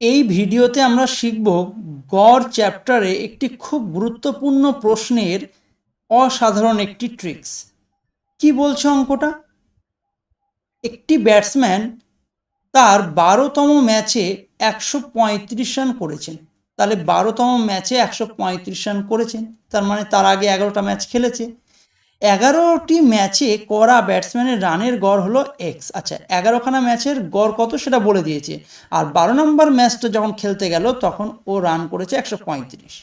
এই ভিডিওতে আমরা শিখব গড় চ্যাপ্টারে একটি খুব গুরুত্বপূর্ণ প্রশ্নের অসাধারণ একটি ট্রিক্স। কি বলছে অঙ্কটা? একটি ব্যাটসম্যান তার বারোতম ম্যাচে একশো পঁয়ত্রিশ রান করেছেন। তাহলে বারোতম ম্যাচে একশো পঁয়ত্রিশ রান করেছেন। তার মানে তার আগে এগারোটা ম্যাচ খেলেছে। এগারোটি ম্যাচে করা ব্যাটসম্যানের রানের গড় হলো এক্স আচ্ছা এগারোখানা ম্যাচের গড় কত সেটা বলে দিয়েছে। আর বারো নম্বর ম্যাচটা যখন খেলতে গেল, তখন ও রান করেছে একশো পঁয়ত্রিশ।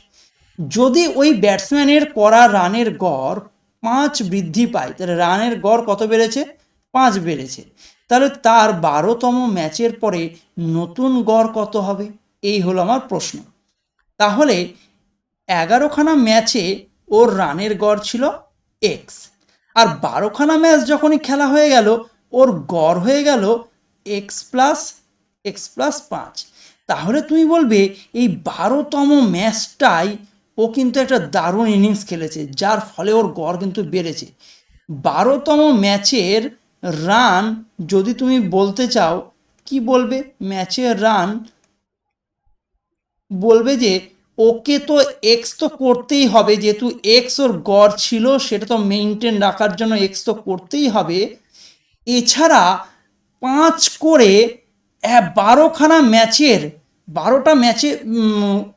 যদি ওই ব্যাটসম্যানের করা রানের গড় পাঁচ বৃদ্ধি পায়, তাহলে রানের গড় কত বেড়েছে? পাঁচ বেড়েছে। তাহলে তার বারোতম ম্যাচের পরে নতুন গড় কত হবে? এই হলো আমার প্রশ্ন। তাহলে এগারোখানা ম্যাচে ওর রানের গড় ছিল এক্স আর বারোখানা ম্যাচ যখনই খেলা হয়ে গেল, ওর গড় হয়ে গেল এক্স প্লাস এক্স প্লাস পাঁচ। তাহলে তুমি বলবে, এই বারোতম ম্যাচটাই ও কিন্তু একটা দারুণ ইনিংস খেলেছে, যার ফলে ওর গড় কিন্তু বেড়েছে। বারোতম ম্যাচের রান যদি তুমি বলতে চাও, কি বলবে? ম্যাচের রান বলবে যে ওকে তো এক্স তো করতেই হবে। যেহেতু এক্স ওর গড় ছিল, সেটা তো মেনটেন রাখার জন্য এক্স তো করতেই হবে। এছাড়া পাঁচ করে বারোখানা ম্যাচের, বারোটা ম্যাচে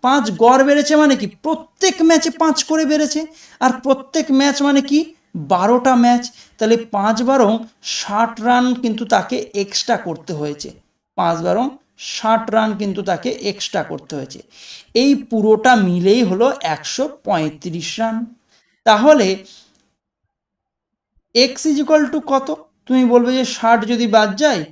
পাঁচ গড় বেড়েছে মানে কি? প্রত্যেক ম্যাচে পাঁচ করে বেড়েছে। আর প্রত্যেক ম্যাচ মানে কি? বারোটা ম্যাচ। তাহলে পাঁচ বারং ষাট রান কিন্তু তাকে এক্সট্রা করতে হয়েছে। পাঁচ বারং ষাট রান কিন্তু তাকে এক্সট্রা করতে হয়েছে। এই পুরোটা মিলেই হলো একশো পঁয়ত্রিশ রান। তাহলে এক্স ইজিক্যাল টু কত? তুমি বলবে যে ষাট যদি বাদ যায়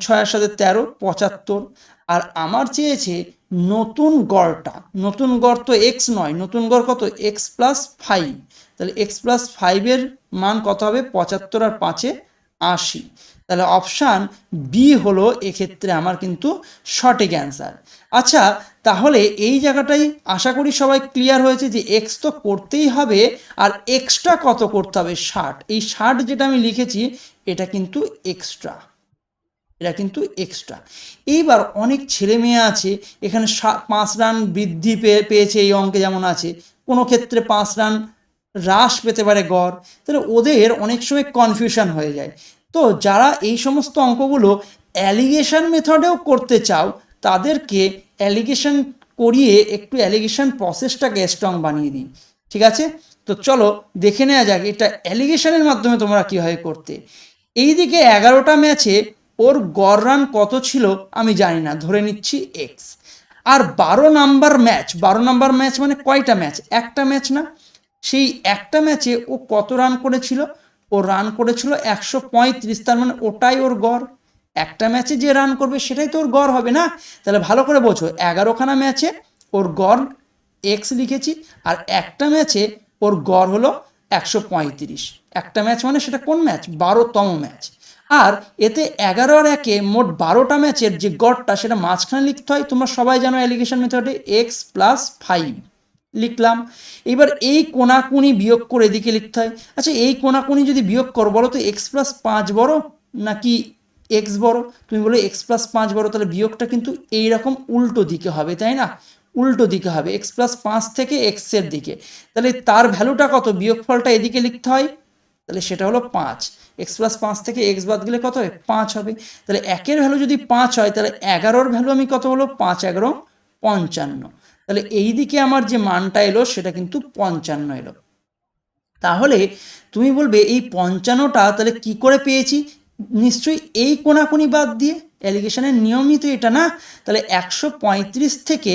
ছয়ের সাথে তেরো, পঁচাত্তর। আর আমার চেয়েছে নতুন গড়টা। নতুন গড় তো এক্স নয়, নতুন গড় কত? এক্স প্লাস ফাইভ তাহলে এক্স প্লাস ফাইভের মান কত হবে? পঁচাত্তর আর পাঁচে আশি। তাহলে অপশান বি হলো এক্ষেত্রে আমার কিন্তু সঠিক অ্যান্সার আচ্ছা তাহলে এই জায়গাটাই আশা করি সবাই ক্লিয়ার হয়েছে যে এক্স তো করতেই হবে আর এক্সট্রা কত করতে হবে? ষাট। এই ষাট যেটা আমি লিখেছি, এটা কিন্তু এক্সট্রা এটা কিন্তু এক্সট্রা এইবার অনেক ছেলে মেয়ে আছে, এখানে পাঁচ রান বৃদ্ধি পেয়ে পেয়েছে এই অঙ্কে যেমন আছে, কোনো ক্ষেত্রে পাঁচ রান হ্রাস পেতে পারে গড়। তাহলে ওদের অনেক সময় কনফিউশন হয়ে যায়। তো যারা এই সমস্ত অঙ্কগুলো অ্যালিগেশন মেথডেও করতে চাও, তাদেরকে অ্যালিগেশন করিয়ে একটু অ্যালিগেশন প্রসেসটাকে স্ট্রং বানিয়ে দিই। ঠিক আছে? তো চলো দেখে নেওয়া যাক এটা অ্যালিগেশনের মাধ্যমে তোমরা কীভাবে করতে। এইদিকে এগারোটা ম্যাচে ওর গড় রান কত ছিল আমি জানি না, ধরে নিচ্ছি এক্স আর বারো নাম্বার ম্যাচ বারো নাম্বার ম্যাচ মানে কয়টা ম্যাচ একটা ম্যাচ না। সেই একটা ম্যাচে ও কত রান করেছিল? ও রান করেছিল একশো পঁয়ত্রিশ, তার মানে ওটাই ওর গড়। একটা ম্যাচে যে রান করবে সেটাই তো ওর গড় হবে না? তাহলে ভালো করে বোঝো, এগারোখানা ম্যাচে ওর গড় এক্স লিখেছি আর একটা ম্যাচে ওর গড় হলো একশো পঁয়ত্রিশ। একটা ম্যাচ মানে সেটা কোন ম্যাচ বারোতম ম্যাচ আর এতে এগারো আর একে মোট বারোটা ম্যাচের যে গড়টা, সেটা মাঝখানে লিখতে হয়। তোমরা সবাই জানো অ্যালিগেশন মেথডে এক্স প্লাস ফাইভ লিখলাম। এবার এই কোনাকুনি বিয়োগ করে এদিকে লিখতে হয়। আচ্ছা এই কোনাকুনি যদি বিয়োগ করো, বলো তো এক্স প্লাস পাঁচ বড় নাকি এক্স বড়? তুমি বলো এক্স প্লাস পাঁচ বড়, তাহলে বিয়োগটা কিন্তু এইরকম উল্টো দিকে হবে, তাই না? উল্টো দিকে হবে এক্স প্লাস পাঁচ থেকে এক্সের দিকে। তাহলে তার ভ্যালুটা কত? বিয়োগফলটা এদিকে লিখতে হয়। তাহলে সেটা হলো পাঁচ। এক্স প্লাস পাঁচ থেকে এক্স বাদ গেলে কত হয়? পাঁচ হবে। তাহলে একের ভ্যালু যদি পাঁচ হয়, তাহলে এগারোর ভ্যালু আমি কত হলো পাঁচ এগারো পঞ্চান্ন। তাহলে এই দিকে আমার যে মানটা এলো, সেটা কিন্তু পঞ্চান্ন এলো। তাহলে তুমি বলবে, এই পঞ্চান্নটা তাহলে কি করে পেয়েছি? নিশ্চয়ই এই কোনাকুনি বাদ দিয়ে অ্যালিগেশনের নিয়মই তো এটা না? তাহলে একশো পঁয়ত্রিশ থেকে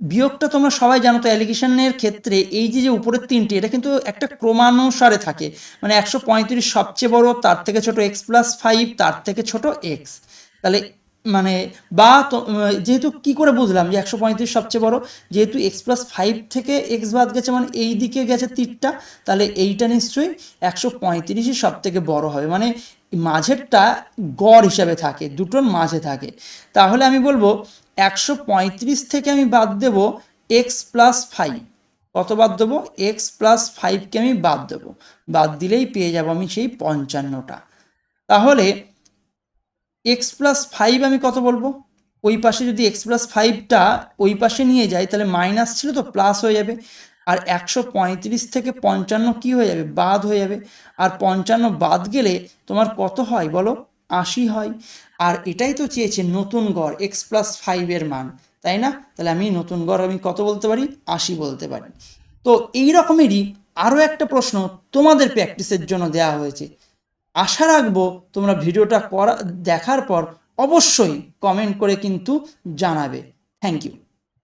বিয়োগটা তোমরা সবাই জানো তো অ্যালিগেশনের ক্ষেত্রে এই যে যে উপরের তিনটে, এটা কিন্তু একটা ক্রমানুসারে থাকে। মানে একশো পঁয়ত্রিশ সবচেয়ে বড়, তার থেকে ছোট এক্স প্লাস ফাইভ তার থেকে ছোট এক্স তাহলে মানে বা যেহেতু কি করে বুঝলাম যে একশো পঁয়ত্রিশ সবচেয়ে বড়, যেহেতু এক্স প্লাস ফাইভ থেকে এক্স বাদ গেছে মানে এই দিকে গেছে তীরটা, তাহলে এইটা নিশ্চয়ই একশো পঁয়ত্রিশই সব থেকে বড় হবে। মানে মাঝেরটা গড় হিসাবে থাকে, দুটোর মাঝে থাকে। তাহলে আমি বলব একশো পঁয়ত্রিশ থেকে আমি বাদ দেব এক্স প্লাস ফাইভ কত বাদ দেবো? এক্স প্লাস ফাইভকে আমি বাদ দেবো। বাদ দিলেই পেয়ে যাব আমি সেই পঞ্চান্নটা। তাহলে এক্স প্লাস ফাইভ আমি কত বলব? ওই পাশে যদি এক্স প্লাস ফাইভটা ওই পাশে নিয়ে যাই তাহলে মাইনাস ছিল তো প্লাস হয়ে যাবে। আর একশো পঁয়ত্রিশ থেকে পঞ্চান্ন কি হয়ে যাবে? বাদ হয়ে যাবে। আর পঞ্চান্ন বাদ গেলে তোমার কত হয় বলো? আশি হয়। আর এটাই তো চেয়েছে নতুন গড় এক্স প্লাস ফাইভের মান, তাই না? তাহলে আমি নতুন গড় আমি কত বলতে পারি? আশি বলতে পারি। তো এই রকমেরই আরও একটা প্রশ্ন তোমাদের প্র্যাকটিসের জন্য দেওয়া হয়েছে। আশা রাখব তোমরা ভিডিওটা করা দেখার পর অবশ্যই কমেন্ট করে কিন্তু জানাবে। Thank you